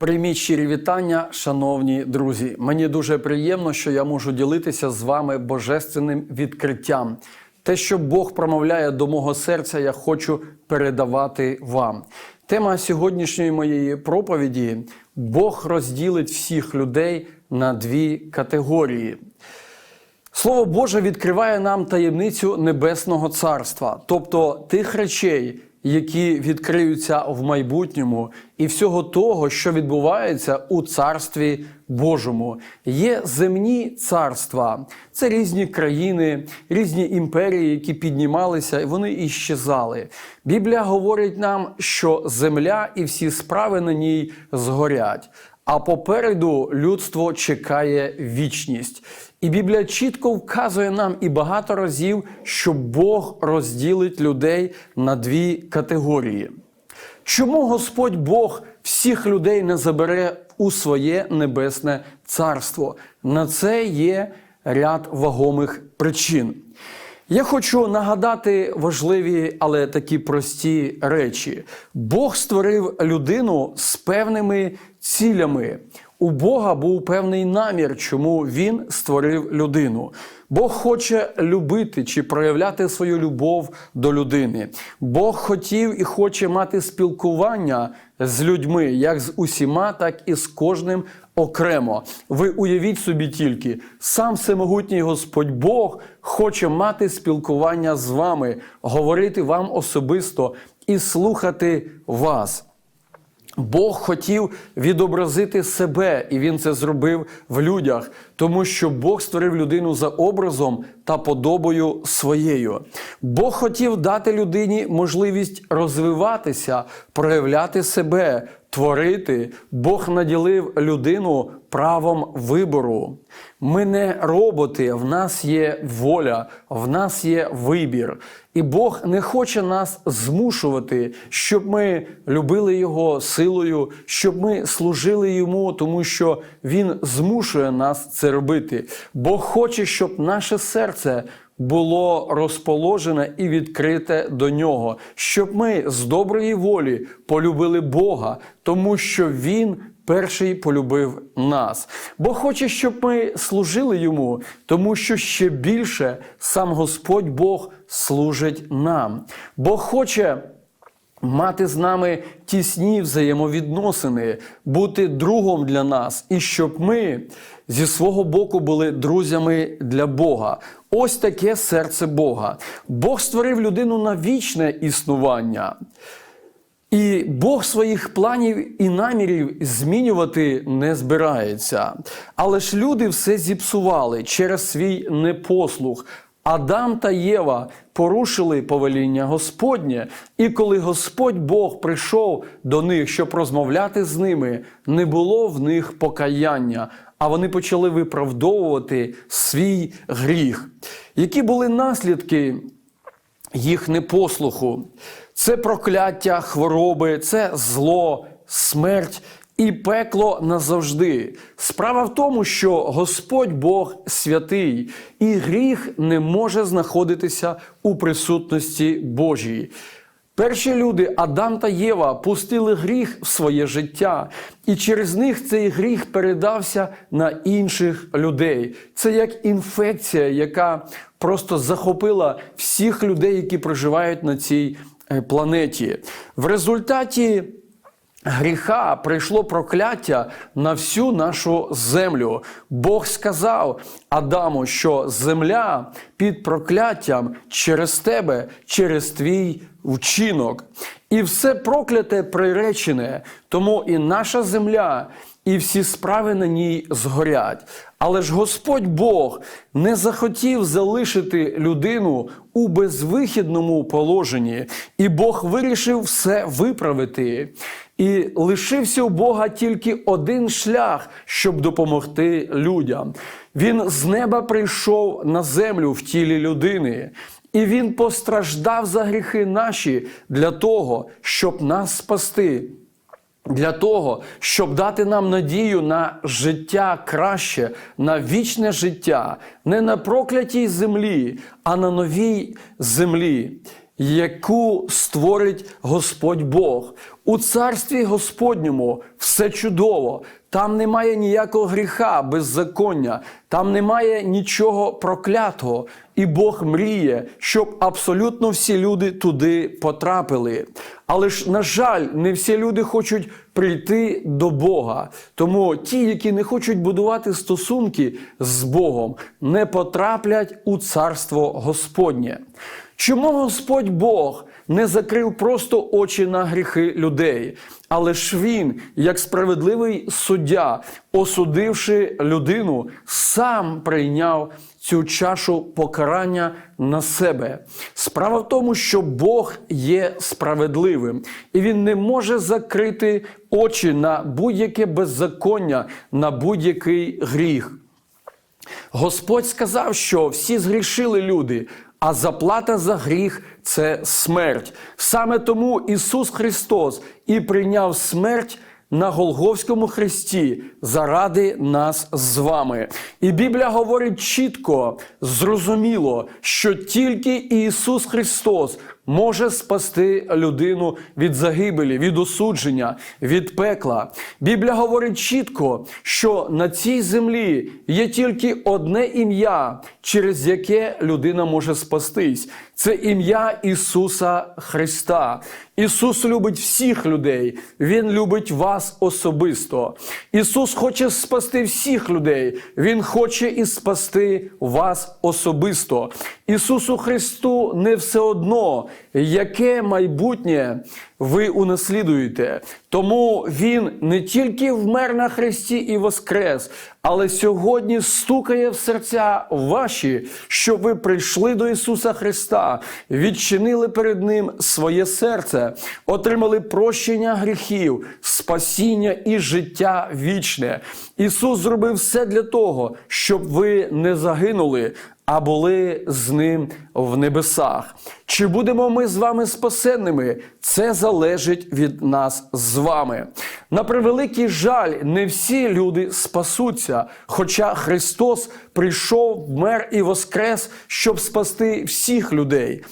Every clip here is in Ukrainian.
Прийміть щирі вітання, шановні друзі. Мені дуже приємно, що я можу ділитися з вами божественним відкриттям. Те, що Бог промовляє до мого серця, я хочу передавати вам. Тема сьогоднішньої моєї проповіді: Бог розділить всіх людей на дві категорії. Слово Боже відкриває нам таємницю Небесного Царства, тобто тих речей, які відкриються в майбутньому, і всього того, що відбувається у Царстві Божому. Є земні царства, це різні країни, різні імперії, які піднімалися, і вони іщезали. Біблія говорить нам, що земля і всі справи на ній згорять. А попереду людство чекає вічність. І Біблія чітко вказує нам і багато разів, що Бог розділить людей на дві категорії. Чому Господь Бог всіх людей не забере у своє небесне царство? На це є ряд вагомих причин. Я хочу нагадати важливі, але такі прості речі. Бог створив людину з певними цілями. У Бога був певний намір, чому Він створив людину. Бог хоче любити чи проявляти свою любов до людини. Бог хотів і хоче мати спілкування з людьми, як з усіма, так і з кожним окремо. Ви уявіть собі тільки, сам всемогутній Господь Бог хоче мати спілкування з вами, говорити вам особисто і слухати вас. Бог хотів відобразити себе, і він це зробив в людях, тому що Бог створив людину за образом та подобою своєю. Бог хотів дати людині можливість розвиватися, проявляти себе, творити. Бог наділив людину правом вибору. Ми не роботи, в нас є воля, в нас є вибір. І Бог не хоче нас змушувати, щоб ми любили Його силою, щоб ми служили Йому, тому що Він змушує нас це робити. Бог хоче, щоб наше серце було розположене і відкрите до нього, щоб ми з доброї волі полюбили Бога, тому що Він перший полюбив нас. Бог хоче, щоб ми служили йому, тому що ще більше сам Господь Бог служить нам. Бог хоче. Мати з нами тісні взаємовідносини, бути другом для нас, і щоб ми зі свого боку були друзями для Бога. Ось таке серце Бога. Бог створив людину на вічне існування. І Бог своїх планів і намірів змінювати не збирається. Але ж люди все зіпсували через свій непослух. Адам та Єва порушили повеління Господнє, і коли Господь Бог прийшов до них, щоб розмовляти з ними, не було в них покаяння, а вони почали виправдовувати свій гріх. Які були наслідки їх непослуху? Це прокляття, хвороби, це зло, смерть і пекло назавжди. Справа в тому, що Господь Бог святий, і гріх не може знаходитися у присутності Божій. Перші люди, Адам та Єва, пустили гріх в своє життя, і через них цей гріх передався на інших людей. Це як інфекція, яка просто захопила всіх людей, які проживають на цій планеті. В результаті гріха прийшло прокляття на всю нашу землю. Бог сказав Адаму, що земля під прокляттям через тебе, через твій вчинок. І все прокляте приречене, тому і наша земля. І всі справи на ній згорять. Але ж Господь Бог не захотів залишити людину у безвихідному положенні, і Бог вирішив все виправити. І лишився у Бога тільки один шлях, щоб допомогти людям. Він з неба прийшов на землю в тілі людини. І він постраждав за гріхи наші для того, щоб нас спасти. Для того, щоб дати нам надію на життя краще, на вічне життя, не на проклятій землі, а на новій землі. яку створить Господь Бог. У царстві Господньому все чудово. Там немає ніякого гріха, беззаконня, там немає нічого проклятого. І Бог мріє, щоб абсолютно всі люди туди потрапили. Але ж, на жаль, не всі люди хочуть прийти до Бога. Тому ті, які не хочуть будувати стосунки з Богом, не потраплять у царство Господнє. Чому Господь Бог не закрив просто очі на гріхи людей? Але ж він, як справедливий суддя, осудивши людину, сам прийняв цю чашу покарання на себе. Справа в тому, що Бог є справедливим, і він не може закрити очі на будь-яке беззаконня, на будь-який гріх. Господь сказав, що всі згрішили люди, а заплата за гріх це смерть. Саме тому Ісус Христос і прийняв смерть. На Голговському хресті заради нас з вами. І Біблія говорить чітко, зрозуміло, що тільки Ісус Христос може спасти людину від загибелі, від осудження, від пекла. Біблія говорить чітко, що на цій землі є тільки одне ім'я, через яке людина може спастись. Це ім'я Ісуса Христа. Ісус любить всіх людей, Він любить вас особисто. Ісус хоче спасти всіх людей, Він хоче і спасти вас особисто. Ісусу Христу не все одно, яке майбутнє ви унаслідуєте. Тому Він не тільки вмер на Христі і воскрес, але сьогодні стукає в серця ваші, щоб ви прийшли до Ісуса Христа, відчинили перед Ним своє серце, отримали прощення гріхів, спасіння і життя вічне. Ісус зробив все для того, щоб ви не загинули. А були з ним в небесах. Чи будемо ми з вами спасенними? Це залежить від нас з вами. На превеликий жаль, не всі люди спасуться, хоча Христос прийшов, мер і воскрес, щоб спасти всіх людей.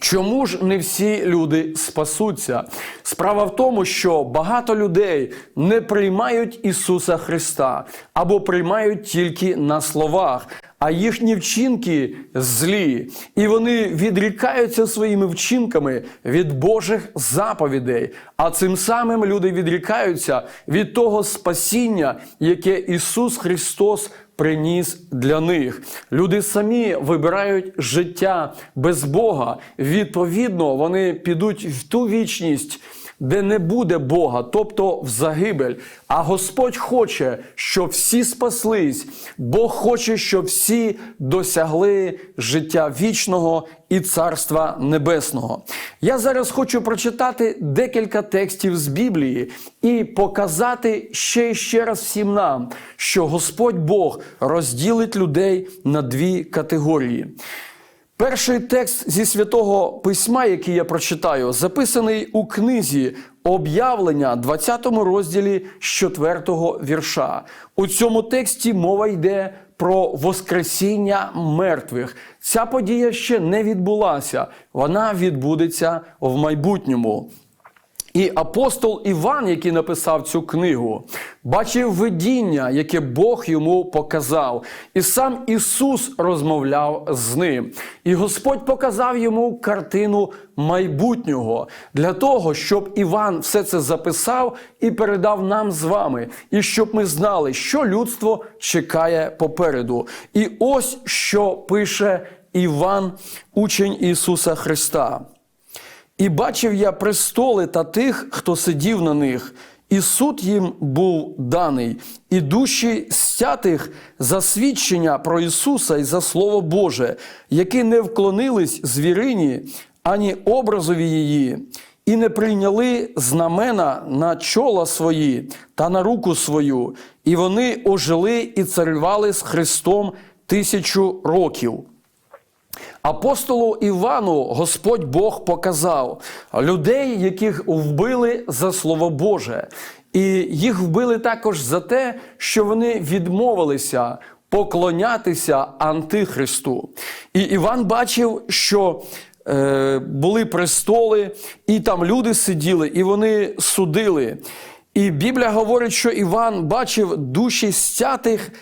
Чому ж не всі люди спасуться? Справа в тому, що багато людей не приймають Ісуса Христа або приймають тільки на словах, а їхні вчинки злі, і вони відрікаються своїми вчинками від Божих заповідей. А цим самим люди відрікаються від того спасіння, яке Ісус Христос приніс для них. Люди самі вибирають життя без Бога. Відповідно, вони підуть в ту вічність. Де не буде Бога, тобто в загибель. А Господь хоче, щоб всі спаслись. Бог хоче, щоб всі досягли життя вічного і Царства Небесного. Я зараз хочу прочитати декілька текстів з Біблії і показати ще і ще раз всім нам, що Господь Бог розділить людей на дві категорії. Перший текст зі святого письма, який я прочитаю, записаний у книзі об'явлення, 20 розділі 4 вірша. У цьому тексті мова йде про Воскресіння мертвих. Ця подія ще не відбулася, вона відбудеться в майбутньому. І апостол Іван, який написав цю книгу, бачив видіння, яке Бог йому показав. І сам Ісус розмовляв з ним. І Господь показав йому картину майбутнього для того, щоб Іван все це записав і передав нам з вами, і щоб ми знали, що людство чекає попереду. І ось що пише Іван, учень Ісуса Христа. І бачив я престоли та тих, хто сидів на них, і суд їм був даний, і душі стятих за свідчення про Ісуса і за Слово Боже, які не вклонились звірині, ані образові її, і не прийняли знамена на чола свої та на руку свою, і вони ожили і царювали з Христом тисячу років. Апостолу Івану Господь Бог показав людей, яких вбили за Слово Боже, і їх вбили також за те, що вони відмовилися поклонятися Антихристу. І Іван бачив, що е, були престоли, і там люди сиділи, і вони судили. І Біблія говорить, що Іван бачив душі стятих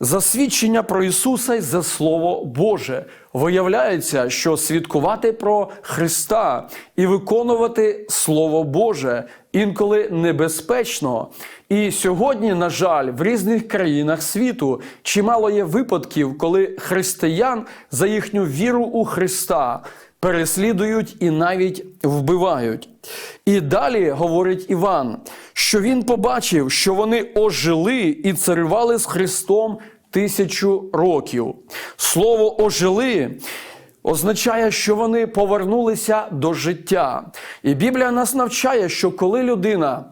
засвідчення про Ісуса й за Слово Боже. Виявляється, що свідкувати про Христа і виконувати Слово Боже інколи небезпечно. І сьогодні, на жаль, в різних країнах світу чимало є випадків, коли християн за їхню віру у Христа переслідують і навіть вбивають. І далі говорить Іван, що він побачив, що вони ожили і царювали з Христом тисячу років. Слово ожили. Означає, що вони повернулися до життя. І Біблія нас навчає, що коли людина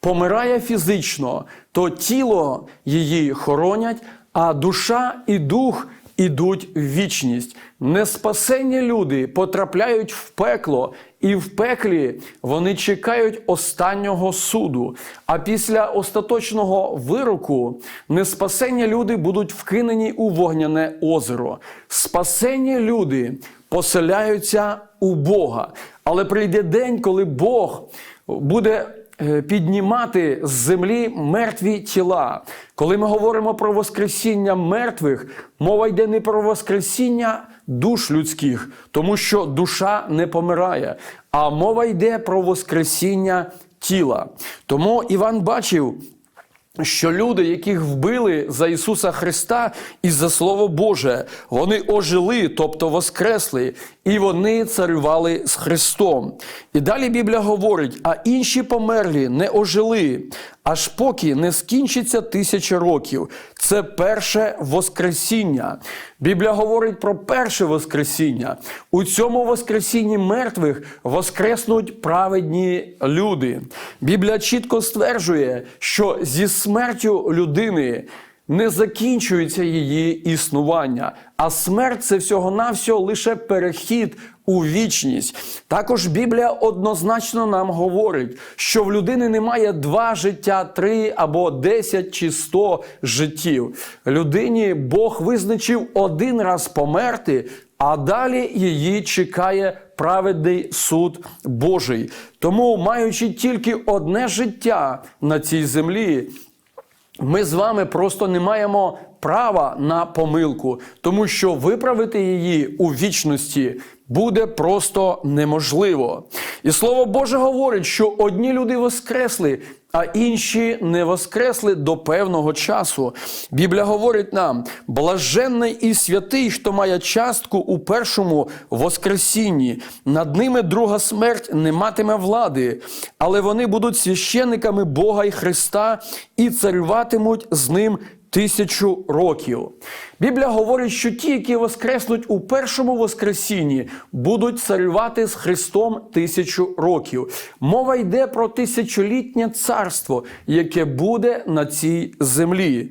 помирає фізично, то тіло її хоронять, а душа і дух ідуть в вічність. Неспасенні люди потрапляють в пекло, і в пеклі вони чекають останнього суду. А після остаточного вироку неспасенні люди будуть вкинені у вогняне озеро. Спасенні люди поселяються у Бога. Але прийде день, коли Бог буде піднімати з землі мертві тіла. Коли ми говоримо про Воскресіння мертвих, мова йде не про Воскресіння душ людських, тому що душа не помирає, а мова йде про Воскресіння тіла. Тому Іван бачив. Що люди, яких вбили за Ісуса Христа і за Слово Боже, вони ожили, тобто воскресли, і вони царювали з Христом. І далі Біблія говорить: а інші померлі не ожили, аж поки не скінчиться тисяча років. Це перше Воскресіння. Біблія говорить про перше Воскресіння. У цьому Воскресінні мертвих воскреснуть праведні люди. Біблія чітко стверджує, що зі смертю людини не закінчується її існування, а смерть це всього-навсього лише перехід у вічність. Також Біблія однозначно нам говорить, що в людини немає два життя, три або десять чи сто життів. Людині Бог визначив один раз померти, а далі її чекає праведний суд Божий. Тому, маючи тільки одне життя на цій землі, ми з вами просто не маємо права на помилку, тому що виправити її у вічності буде просто неможливо. І слово Боже говорить, що одні люди воскресли, а інші не воскресли до певного часу. Біблія говорить нам: блаженний і святий, хто має частку у першому воскресінні. Над ними друга смерть не матиме влади, але вони будуть священниками Бога і Христа і царюватимуть з ним тисячу років. Біблія говорить, що ті, які воскреснуть у першому воскресінні, будуть царювати з Христом тисячу років. Мова йде про тисячолітнє царство, яке буде на цій землі.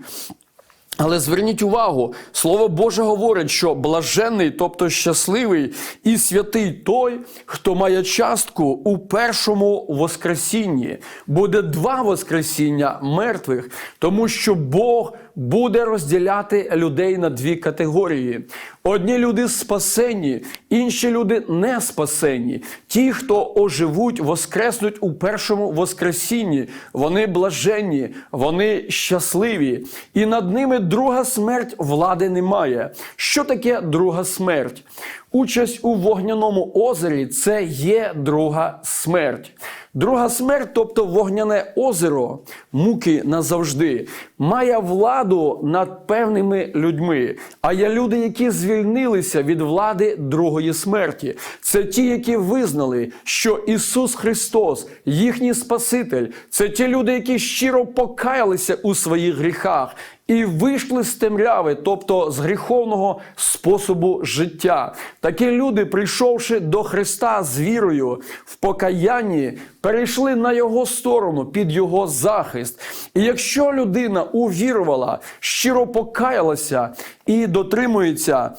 Але зверніть увагу, слово Боже говорить, що блаженний, тобто щасливий і святий той, хто має частку у першому воскресінні. Буде два воскресіння мертвих, тому що Бог буде розділяти людей на дві категорії. Одні люди спасені, інші люди не спасені. Ті, хто оживуть, воскреснуть у першому воскресінні. Вони блаженні, вони щасливі. І над ними друга смерть влади немає. Що таке друга смерть? Участь у вогняному озері це є друга смерть. Друга смерть, тобто вогняне озеро, муки назавжди, має владу над певними людьми. А є люди, які звільнилися від влади другої смерті. Це ті, які визнали, що Ісус Христос, їхній Спаситель, це ті люди, які щиро покаялися у своїх гріхах. І вийшли з темряви, тобто з гріховного способу життя. Такі люди, прийшовши до Христа з вірою в покаянні, перейшли на Його сторону під Його захист. І якщо людина увірувала, щиро покаялася і дотримується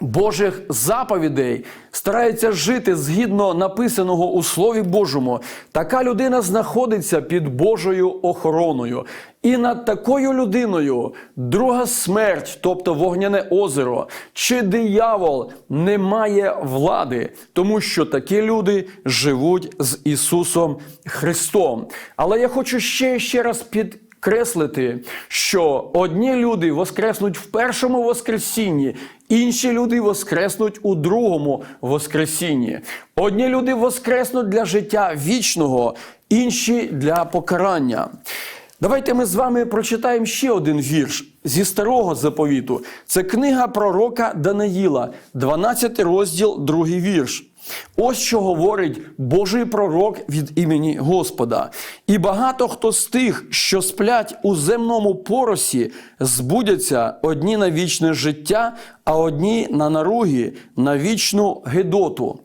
Божих заповідей, старається жити згідно написаного у Слові Божому, така людина знаходиться під Божою охороною. І над такою людиною друга смерть, тобто вогняне озеро, чи диявол не має влади, тому що такі люди живуть з Ісусом Христом. Але я хочу ще ще раз під креслити, що одні люди воскреснуть в першому воскресінні, інші люди воскреснуть у другому воскресінні. Одні люди воскреснуть для життя вічного, інші для покарання. Давайте ми з вами прочитаємо ще один вірш зі старого заповіту. Це книга пророка Даниїла, 12 розділ, другий вірш. Ось що говорить Божий пророк від імені Господа. І багато хто з тих, що сплять у земному поросі, збудяться одні на вічне життя, а одні на наруги, на вічну гедоту.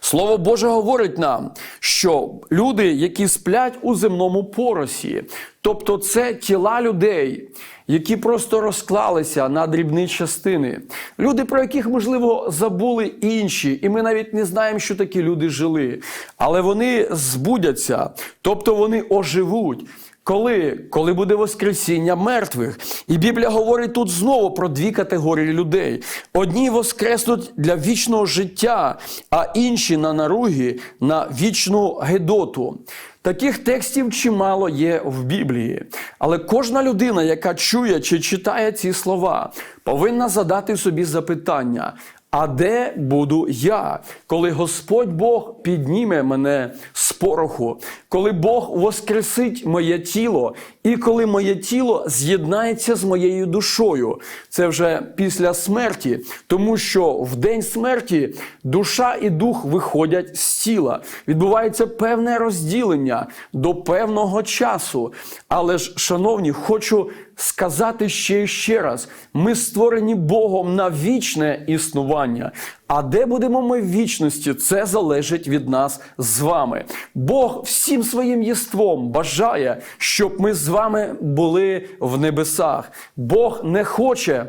Слово Боже говорить нам, що люди, які сплять у земному поросі, тобто це тіла людей, які просто розклалися на дрібні частини, люди, про яких, можливо, забули інші, і ми навіть не знаємо, що такі люди жили, але вони збудяться, тобто вони оживуть. Коли? Коли буде Воскресіння мертвих. І Біблія говорить тут знову про дві категорії людей. Одні воскреснуть для вічного життя, а інші на наруги на вічну гедоту. Таких текстів чимало є в Біблії. Але кожна людина, яка чує чи читає ці слова, повинна задати собі запитання. А де буду я, коли Господь Бог підніме мене з пороху, коли Бог воскресить моє тіло, і коли моє тіло з'єднається з моєю душою? Це вже після смерті, тому що в день смерті душа і дух виходять з тіла. Відбувається певне розділення до певного часу. Але ж, шановні, хочу сказати ще і ще раз: ми створені Богом на вічне існування. А де будемо ми в вічності, це залежить від нас з вами. Бог всім своїм єством бажає, щоб ми з вами були в небесах. Бог не хоче.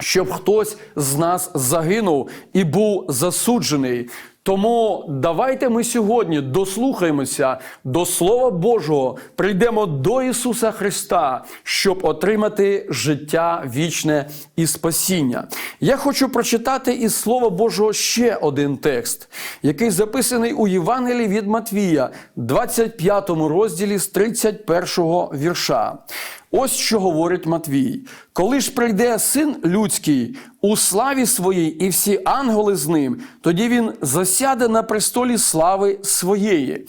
Щоб хтось з нас загинув і був засуджений. Тому давайте ми сьогодні дослухаємося до Слова Божого, прийдемо до Ісуса Христа, щоб отримати життя вічне і спасіння. Я хочу прочитати із Слова Божого ще один текст, який записаний у Євангелії від Матвія, 25 розділі з 31 вірша. Ось що говорить Матвій: коли ж прийде син людський у славі своїй, і всі ангели з ним, тоді він засяде на престолі слави своєї.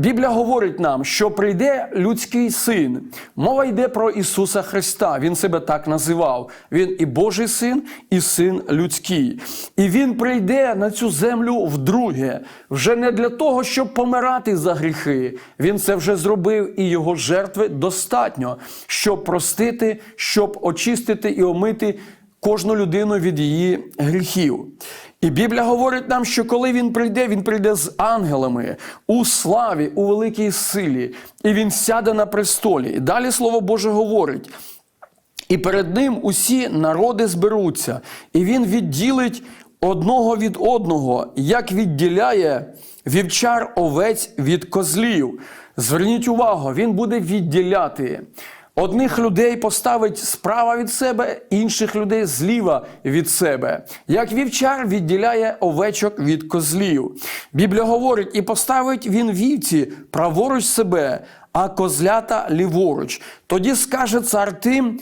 Біблія говорить нам, що прийде людський син. Мова йде про Ісуса Христа. Він себе так називав. Він і Божий син, і син людський. І Він прийде на цю землю вдруге, вже не для того, щоб помирати за гріхи. Він це вже зробив, і його жертви достатньо, щоб простити, щоб очистити і омити кожну людину від її гріхів. І Біблія говорить нам, що коли він прийде, він прийде з ангелами у славі, у великій силі, і він сяде на престолі. І далі Слово Боже говорить. І перед ним усі народи зберуться, і він відділить одного від одного, як відділяє вівчар овець від козлів. Зверніть увагу, він буде відділяти. Одних людей поставить справа від себе, інших людей зліва від себе. Як вівчар відділяє овечок від козлів. Біблія говорить, і поставить він вівці праворуч себе, а козлята ліворуч. Тоді скаже цар тим,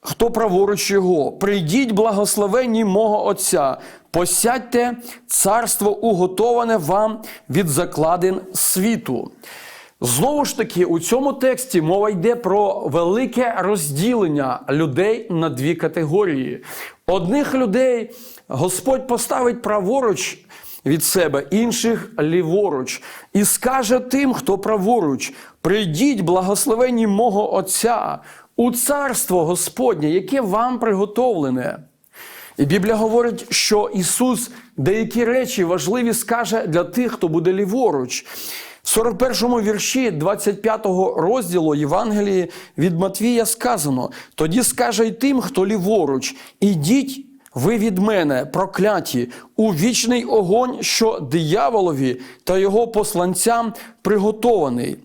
хто праворуч його, прийдіть, благословенні мого Отця, посядьте царство уготоване вам від закладин світу. Знову ж таки, у цьому тексті мова йде про велике розділення людей на дві категорії. Одних людей Господь поставить праворуч від себе, інших ліворуч, і скаже тим, хто праворуч: прийдіть, благословенні мого Отця, у царство Господнє, яке вам приготовлене. І Біблія говорить, що Ісус деякі речі важливі скаже для тих, хто буде ліворуч. В 41-му вірші 25-го розділу Євангелії від Матвія сказано: тоді скаже й тим, хто ліворуч, ідіть ви від мене прокляті у вічний огонь, що дияволові та його посланцям приготований.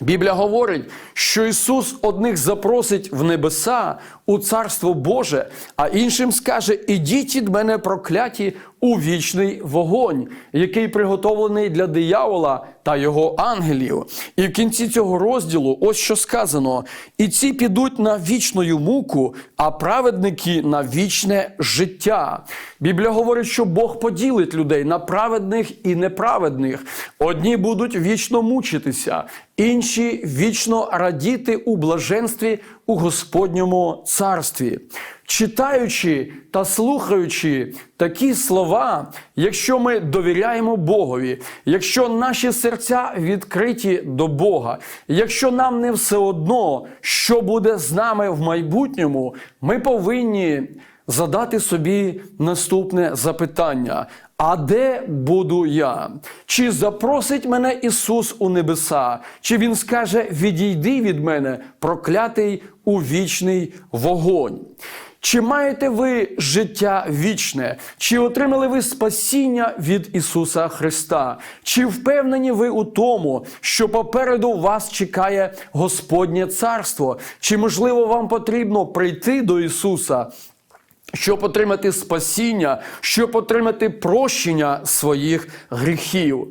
Біблія говорить, що Ісус одних запросить в небеса у Царство Боже, а іншим скаже: Ідіть від мене прокляті у вічний вогонь, який приготовлений для диявола та його ангелів. І в кінці цього розділу ось що сказано: і ці підуть на вічну муку, а праведники на вічне життя. Біблія говорить, що Бог поділить людей на праведних і неправедних. Одні будуть вічно мучитися, інші вічно радіти у блаженстві у Господньому царстві. Читаючи та слухаючи такі слова, якщо ми довіряємо Богові, якщо наші серця відкриті до Бога, якщо нам не все одно, що буде з нами в майбутньому, ми повинні задати собі наступне запитання: а де буду я? Чи запросить мене Ісус у небеса? Чи Він скаже: Відійди від мене, проклятий у вічний вогонь? Чи маєте ви життя вічне? Чи отримали ви спасіння від Ісуса Христа? Чи впевнені ви у тому, що попереду вас чекає Господнє Царство? Чи можливо вам потрібно прийти до Ісуса? Щоб отримати спасіння, щоб отримати прощення своїх гріхів.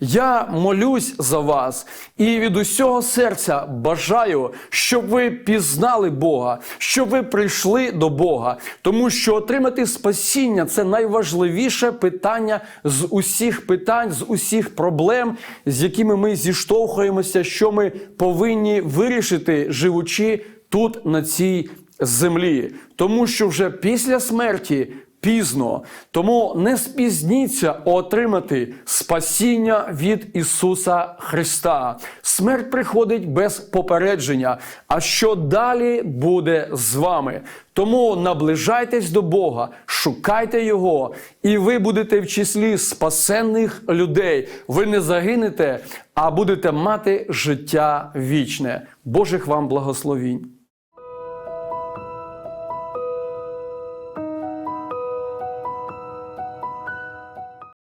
Я молюсь за вас і від усього серця бажаю, щоб ви пізнали Бога, щоб ви прийшли до Бога, тому що отримати спасіння це найважливіше питання з усіх питань, з усіх проблем, з якими ми зіштовхуємося, що ми повинні вирішити, живучи тут на цій землі, тому що вже після смерті пізно. Тому не спізніться отримати спасіння від Ісуса Христа. Смерть приходить без попередження. А що далі буде з вами? Тому наближайтесь до Бога, шукайте Його, і ви будете в числі спасенних людей. Ви не загинете, а будете мати життя вічне. Божих вам благословінь.